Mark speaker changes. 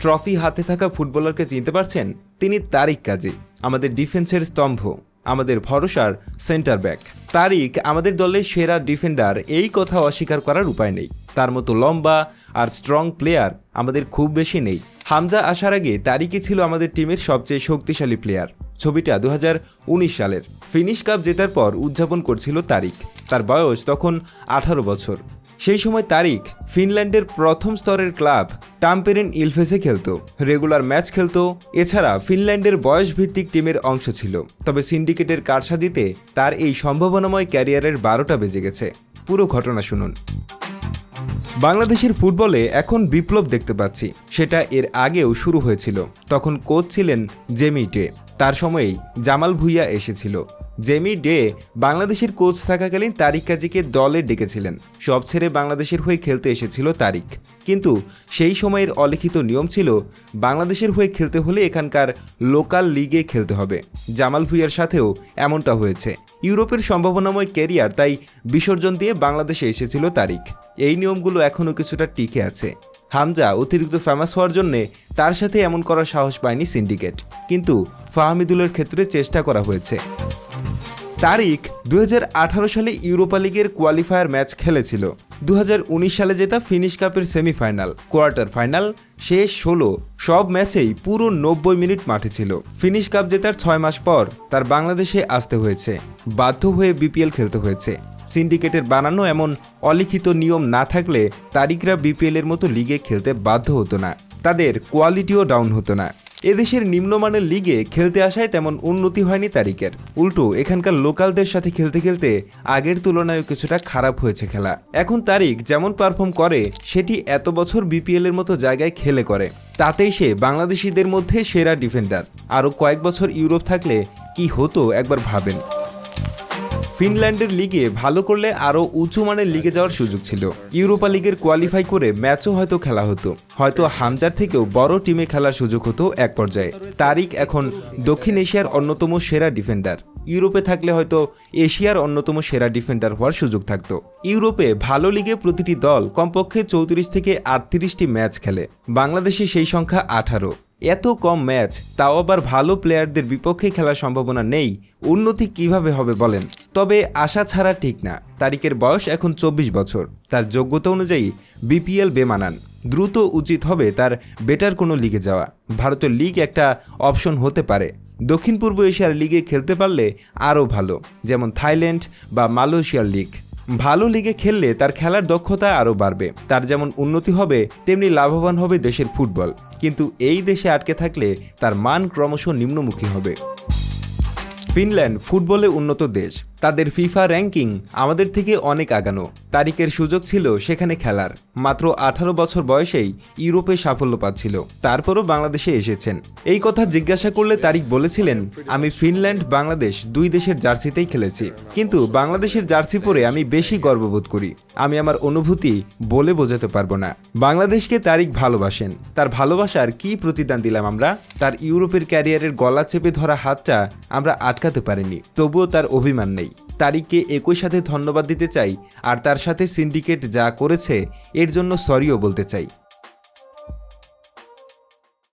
Speaker 1: Trophy হাতে থাকা ফুটবলারকে চিনতে পারছেন? তিনি তারিক কাজী, আমাদের ডিফেন্সের স্তম্ভ, আমাদের ভরসার সেন্টার ব্যাক। তারিক আমাদের দলের সেরা ডিফেন্ডার, এই কথা অস্বীকার করার উপায় নেই। তার মতো লম্বা আর স্ট্রং প্লেয়ার আমাদের খুব বেশি নেই। হামজা আসার আগে তারিকই ছিল আমাদের টিমের সবচেয়ে শক্তিশালী প্লেয়ার। ছবিটা দু হাজার উনিশ সালের। ফিনিশ কাপ জেতার পর উদযাপন করছিল তারিক। তার বয়স তখন আঠারো বছর। সেই সময় তারিক ফিনল্যান্ডের প্রথম স্তরের ক্লাব, টাম্পেরিন ইলফেসে খেলতো। রেগুলার ম্যাচ খেলতো, এছাড়া ফিনল্যান্ডের বয়সভিত্তিক টিমের অংশ ছিল। তবে সিন্ডিকেটের কারসাদিতে তার এই সম্ভাবনাময় ক্যারিয়ারের বারোটা বেজে গেছে। পুরো ঘটনা শুনুন। বাংলাদেশের ফুটবলে এখন বিপ্লব দেখতে পাচ্ছি। সেটা এর আগেও শুরু হয়েছিল। তখন কোচ ছিলেন জেমিটে তার সময়েই জামাল ভুইয়া এসেছিল। জেমি ডে বাংলাদেশের কোচ থাকাকালীন তারিক কাজীকে দলে ডেকেছিলেন। সব ছেড়ে বাংলাদেশের হয়ে খেলতে এসেছিল তারিক। কিন্তু সেই সময়ের অলিখিত নিয়ম ছিল, বাংলাদেশের হয়ে খেলতে হলে এখানকার লোকাল লিগে খেলতে হবে। জামাল ভুইয়ার সাথেও এমনটা হয়েছে। ইউরোপের সম্ভাবনাময় ক্যারিয়ার, তাই বিসর্জন দিয়ে বাংলাদেশে এসেছিল তারিক। এই নিয়মগুলো এখনও কিছুটা টিকে আছে। হামজা অতিরিক্ত ফেমাস হওয়ার জন্যে তার সাথে এমন করার সাহস পায়নি সিন্ডিকেট। কিন্তু ফাহমিদুলের ক্ষেত্রে চেষ্টা করা হয়েছে। তারিক দু সালে ইউরোপা লিগের কোয়ালিফায়ার ম্যাচ খেলেছিল। দু হাজার উনিশ সালে জেতা ফিনিশ কাপের সেমিফাইনাল, কোয়ার্টার ফাইনাল, শেষ ষোলো, সব ম্যাচেই পুরো নব্বই মিনিট মাঠে ছিল। ফিনিশ কাপ জেতার ছয় মাস পর তার বাংলাদেশে আসতে হয়েছে। বাধ্য হয়ে বিপিএল খেলতে হয়েছে। সিন্ডিকেটের বানানো এমন অলিখিত নিয়ম না থাকলে তারিকরা বিপিএলের মতো লিগে খেলতে বাধ্য হতো না। তাদের কোয়ালিটিও ডাউন হতো না। এদেশের নিম্নমানের লিগে খেলতে আসায় তেমন উন্নতি হয়নি তারিকের উল্টো, এখানকার লোকালদের সাথে খেলতে খেলতে আগের তুলনায় কিছুটা খারাপ হয়েছে খেলা। এখন তারিক যেমন পারফর্ম করে, সেটি এত বছর বিপিএল এর মতো জায়গায় খেলে করে। তাতেই সে বাংলাদেশিদের মধ্যে সেরা ডিফেন্ডার আরও কয়েক বছর ইউরোপ থাকলে কি হতো একবার ভাবেন। ফিনল্যান্ডের লিগে ভালো করলে আরও উঁচু মানের লিগে যাওয়ার সুযোগ ছিল। ইউরোপা লিগের কোয়ালিফাই করে ম্যাচও হয়তো খেলা হতো। হয়তো হামজার থেকেও বড় টিমে খেলার সুযোগ হতো এক পর্যায়ে। তারিক এখন দক্ষিণ এশিয়ার অন্যতম সেরা ডিফেন্ডার। ইউরোপে থাকলে হয়তো এশিয়ার অন্যতম সেরা ডিফেন্ডার হওয়ার সুযোগ থাকতো। ইউরোপে ভালো লিগে প্রতিটি দল কমপক্ষে চৌত্রিশ থেকে আটত্রিশটি ম্যাচ খেলে। বাংলাদেশে সেই সংখ্যা আঠারো। এত কম ম্যাচ, তাও আবার ভালো প্লেয়ারদের বিপক্ষে খেলার সম্ভাবনা নেই, উন্নতি কীভাবে হবে বলেন। তবে আশা ছাড়া ঠিক না তারিকের বয়স এখন চব্বিশ বছর, তার যোগ্যতা অনুযায়ী বিপিএল বেমানান দ্রুত উচিত হবে তার বেটার কোনো লিগে যাওয়া। ভারতের লিগ একটা অপশন হতে পারে। দক্ষিণ পূর্ব এশিয়ার লিগে খেলতে পারলে আরও ভালো, যেমন থাইল্যান্ড বা মালয়েশিয়ার লিগ। ভালো লিগে খেললে তার খেলার দক্ষতা আরও বাড়বে। তার যেমন উন্নতি হবে, তেমনি লাভবান হবে দেশের ফুটবল। কিন্তু এই দেশে আটকে থাকলে তার মান ক্রমশ নিম্নমুখী হবে। ফিনল্যান্ড ফুটবলে উন্নত দেশ। তাদের ফিফা র্যাঙ্কিং আমাদের থেকে অনেক আগানো। তারিকের সুযোগ ছিল সেখানে খেলার। মাত্র আঠারো বছর বয়সেই ইউরোপে সাফল্য পাচ্ছিল। তারপরও বাংলাদেশে এসেছেন। এই কথা জিজ্ঞাসা করলে তারিক বলেছিলেন, আমি ফিনল্যান্ড, বাংলাদেশ দুই দেশের জার্সিতেই খেলেছি। কিন্তু বাংলাদেশের জার্সি পরে আমি বেশি গর্ববোধ করি। আমি আমার অনুভূতি বলে বোঝাতে পারব না। বাংলাদেশকে তারিক ভালোবাসেন। তার ভালোবাসার কি প্রতিদান দিলাম আমরা? তার ইউরোপের ক্যারিয়ারের গলা চেপে ধরা হাতটা আমরা আটকাতে পারিনি। তবুও তার অভিমান নেই। তারিককে একই সাথে ধন্যবাদ দিতে চাই, আর তার সাথে সিন্ডিকেট যা করেছে, এর জন্য সরিও বলতে চাই।